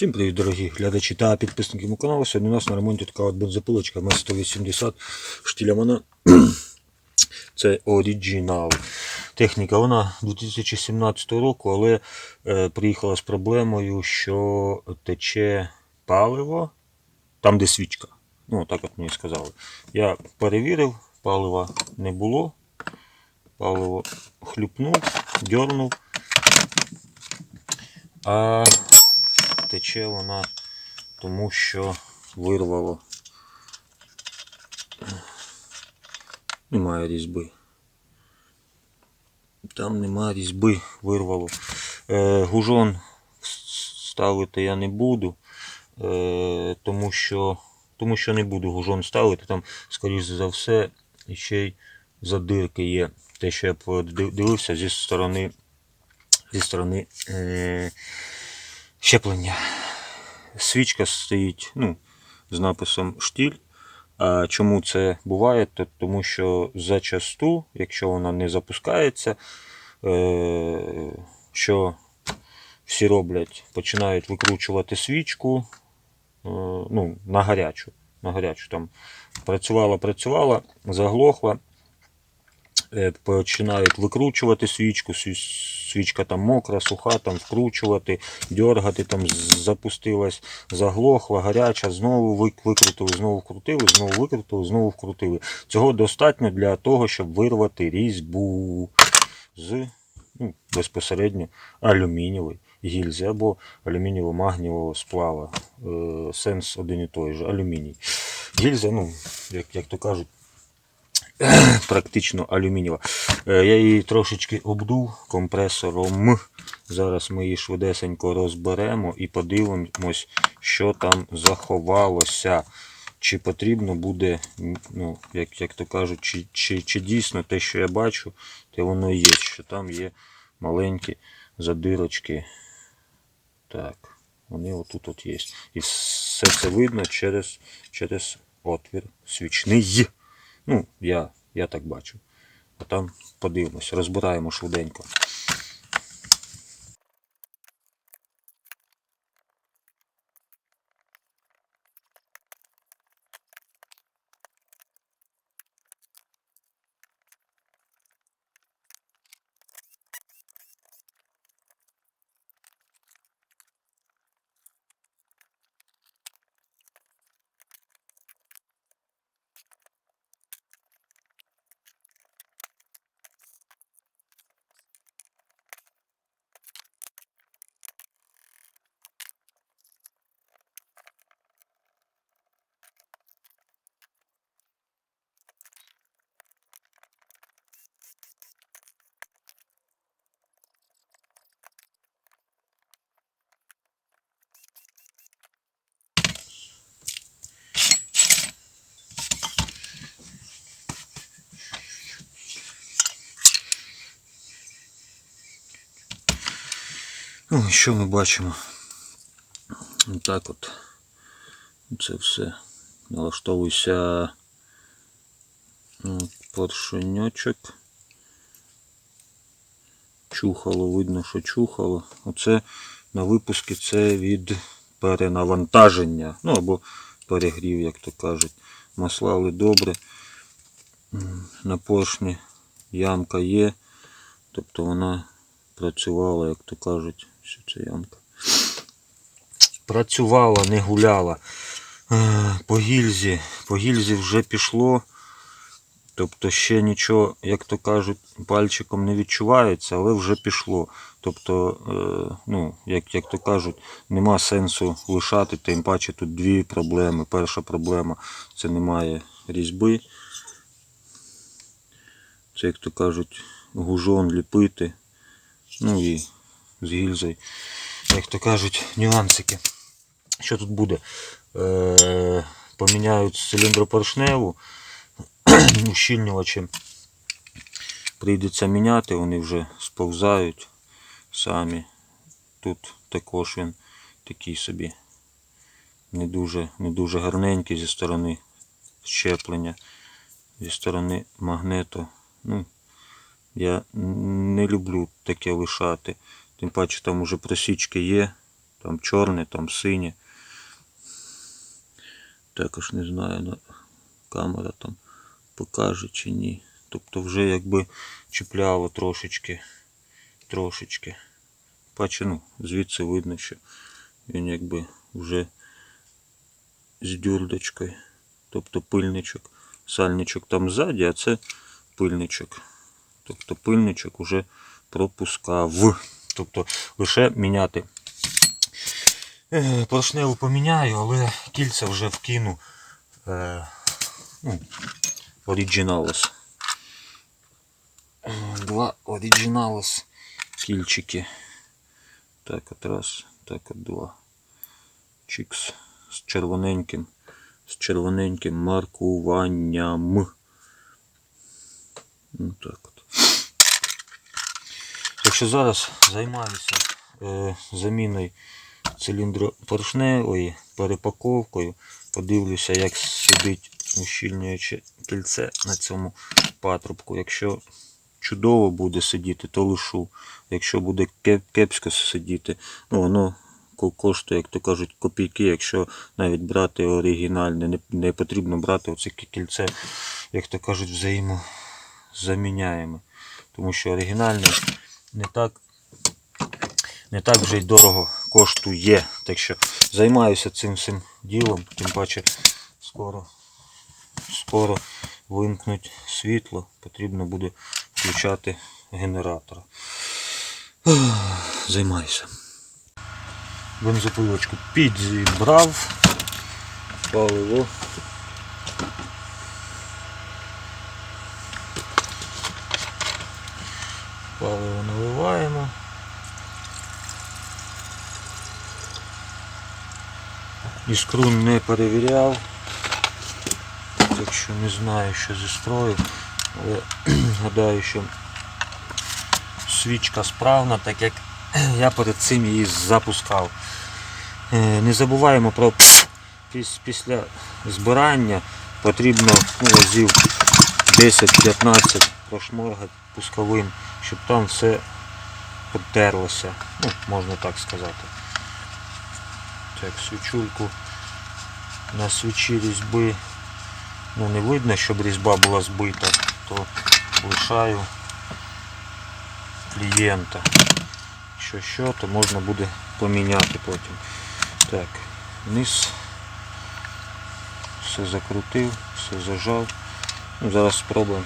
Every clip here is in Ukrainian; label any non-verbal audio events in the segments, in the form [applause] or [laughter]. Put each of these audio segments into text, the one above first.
Всім привіт, дорогі глядачі та підписники мого каналу. Сьогодні у нас на ремонті така от бензопилочка МС-180 штіля вона. [clears throat] Це оригінал. Техніка вона 2017 року, але е, приїхала з проблемою, що тече паливо там, де свічка. Ну, так от мені сказали. Я перевірив, палива не було. Паливо хлюпнув, дьорнув. А тече вона тому, що вирвало. Немає різьби. Там немає різьби, вирвало. Е, гужон ставити я не буду, е, тому що тому що не буду гужон ставити. Там, скоріш за все, ще й задирки є. Те, що я подивився зі сторони, зі сторони е, щеплення. Свічка стоїть ну, з написом штіль. А чому це буває? То, тому що зачасту, якщо вона не запускається, е, що всі роблять, починають викручувати свічку е, ну, на гарячу. На гарячу там працювала, працювала, заглохла, починають викручувати свічку, свічка там мокра, суха, там вкручувати, дергати, там запустилась, заглохла, гаряча, знову викрутили, знову вкрутили, знову викрутили, знову вкрутили. Цього достатньо для того, щоб вирвати різьбу з ну, безпосередньо алюмінієвої гільзи або алюмінієво-магнієвого сплава. Е, сенс один і той же, алюміній. Гільза, ну, як, як то кажуть, [clears throat] практично алюмінієва. Е, Я її трошечки обдув компресором. Зараз ми її швидесенько розберемо і подивимось, що там заховалося. Чи потрібно буде, ну, як, як то кажуть, чи, чи, чи дійсно те, що я бачу, те воно є, що там є маленькі задирочки. Так, вони отут от є. І все це видно через, через отвір свічний. Ну, я, я так бачу. А там подивимось, розбираємо швиденько. Ну, що ми бачимо? Так от. Це все. Налаштовується От, поршеньочок. Чухало, видно, що чухало. Оце на випуску це від перенавантаження. Ну або перегрів, як то кажуть. Маслали добре. На поршні ямка є. Тобто вона працювала, як то кажуть, що це ямка. Працювала, не гуляла. Е, По гільзі. По гільзі вже пішло. Тобто ще нічого, як то кажуть, пальчиком не відчувається, але вже пішло. Тобто, е, ну, як, як то кажуть, нема сенсу лишати, тим паче тут дві проблеми. Перша проблема це немає різьби. Це, як то кажуть, гужон ліпити. Ну і з гільзою, як то кажуть, нюансики. Що тут буде? Е, поміняють циліндропоршневу, [clears throat] ущільнювачі прийдеться міняти, вони вже сповзають самі. Тут також він такий собі не дуже, не дуже гарненький зі сторони щеплення, зі сторони магнету. Ну, я не люблю таке лишати. Тим паче там уже просічки є. Там чорне, там синє. Також не знаю, камера там покаже чи ні. Тобто вже якби чіпляло трошечки. Трошечки. Бачу, ну, звідси видно, що він якби вже з дюрдочкою. Тобто пильничок. Сальничок там ззаді, а це пильничок. Тобто пильничок уже пропускав. Тобто лише міняти. Поршневу поміняю, але кільця вже вкину. Е, ну, Два Originalis кільчики. Так, от раз, так от два. Чікс з червоненьким, з червоненьким маркуванням. Ну так от. Що зараз займаюся е, заміною циліндропоршневої, перепаковкою. Подивлюся, як сидить ущільнююче кільце на цьому патрубку. Якщо чудово буде сидіти, то лишу. Якщо буде кепсько сидіти, ну воно коштує, як то кажуть, копійки, якщо навіть брати оригінальне, не, не потрібно брати оце кільце, як то кажуть, взаємозаміняємо. Тому що оригінальне не так, не так вже й дорого коштує. Так що займаюся цим всім ділом, тим паче скоро, скоро вимкнуть світло, потрібно буде включати генератор. [sighs] Займаюся. Бензопилочку підзібрав, паливо. Паливо Іскру не перевіряв, так що не знаю, що зі строю, але гадаю, що свічка справна, так як я перед цим її запускав. Е, Не забуваємо про після збирання потрібно ну, разів 10-15 прошморгати пусковим, щоб там все підтерлося. Ну, можна так сказати. Так, свічульку на свічі різьби ну, не видно, щоб різьба була збита, то лишаю клієнта. Що що, то можна буде поміняти потім. Так, вниз. Все закрутив, все зажав. Ну, зараз спробуємо.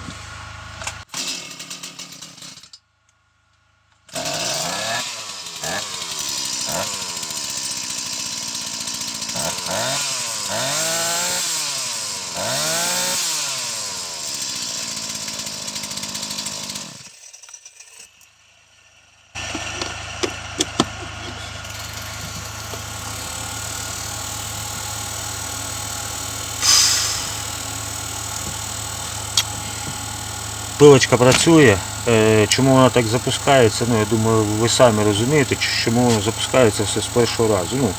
Пилочка працює. Е, Чому вона так запускається? Ну, я думаю, ви самі розумієте, чому запускається все з першого разу. Ну,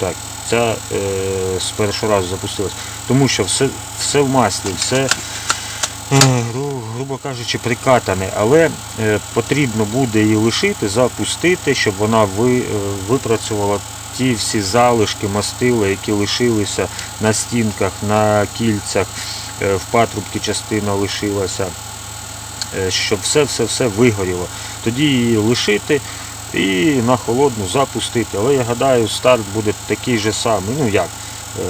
так, ця е, з першого разу запустилась. Тому що все, все в маслі, все, е, гру- грубо кажучи, прикатане. Але е, потрібно буде її лишити, запустити, щоб вона ви, е, випрацювала ті всі залишки мастила, які лишилися на стінках, на кільцях, е, в патрубці частина лишилася щоб все-все-все вигоріло. Тоді її лишити і на холодну запустити. Але я гадаю, старт буде такий же самий. Ну як? е,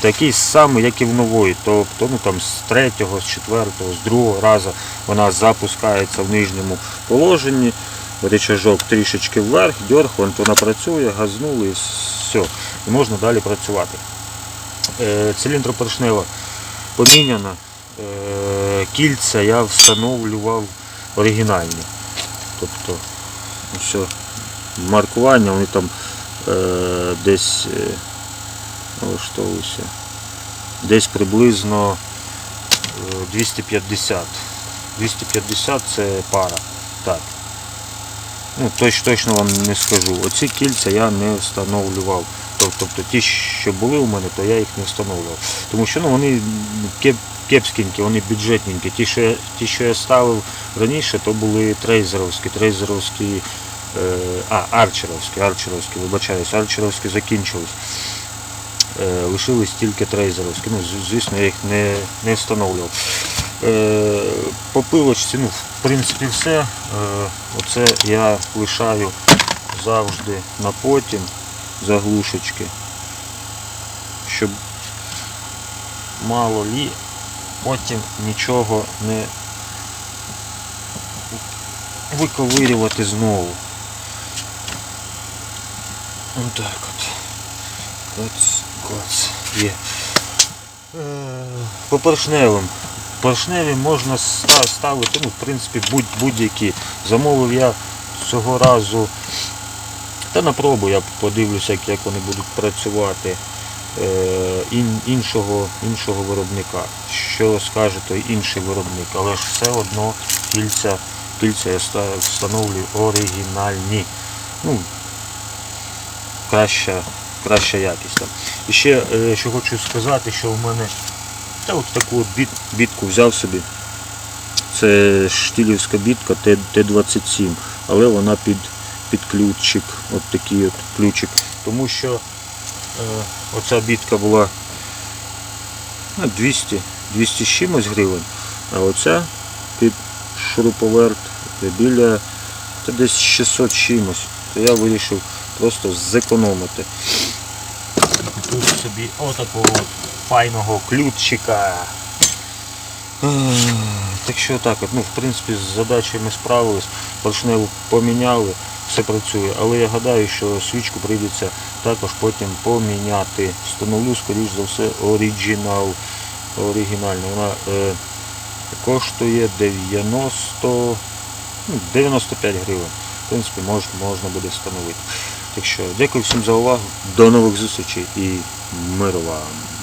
Такий самий, як і в нової. Тобто ну, там, з третього, з четвертого, з другого разу вона запускається в нижньому положенні. Рычажок трішечки вверх, дьорг, вон вона працює, газнули і все. І можна далі працювати. Е, Циліндропоршнева поміняна. Кільця я встановлював оригінальні. Тобто все, маркування, вони там е, десь е. Десь приблизно е, 250. 250 це пара. Так. Ну, точ, точно вам не скажу. Оці кільця я не встановлював. Тобто ті, що були у мене, то я їх не встановлював. Тому що ну, вони кеп, кепськенькі, вони бюджетненькі. Ті що, я, ті, що я ставив раніше, то були трейзеровські. Трейзеровські Е, а, арчеровські, арчеровські, вибачаюсь, арчеровські закінчились. Е, лишились тільки трейзеровські. Ну, звісно, я їх не, не встановлював. Е, по пилочці, ну, в принципі, все. Е, оце я лишаю завжди на потім заглушечки, щоб мало лі потім нічого не виковирювати знову. Ось так от. Клац, клац. Є. Е, По поршневим. Поршневі можна ставити, ну, в принципі, будь- будь-які. Замовив я цього разу. Та на пробу я подивлюся, як, вони будуть працювати іншого, іншого виробника. Що скаже той інший виробник, але ж все одно кільця, кільця я встановлюю оригінальні. Ну, краща, краща якість там. І ще е, що хочу сказати, що в мене та от таку от біт, бітку взяв собі. Це штілівська бітка Т- Т-27, але вона під, під ключик, от такий от ключик. Тому що е, оця бітка була ну, 200, 200 з чимось гривень, а оця під шуруповерт біля та десь 600 з чимось. То я вирішив просто зекономити. Купив собі отакого от файного ключика. Так що так, от, ну, в принципі, з задачею ми справились, поршневу поміняли, все працює, але я гадаю, що свічку прийдеться також потім поміняти. Встановлю, скоріш за все, оригінал. Оригінальний. Вона е, коштує 90, ну, 95 гривень. В принципі, можна, можна буде встановити. Так що дякую всім за увагу, до нових зустрічей і миру вам.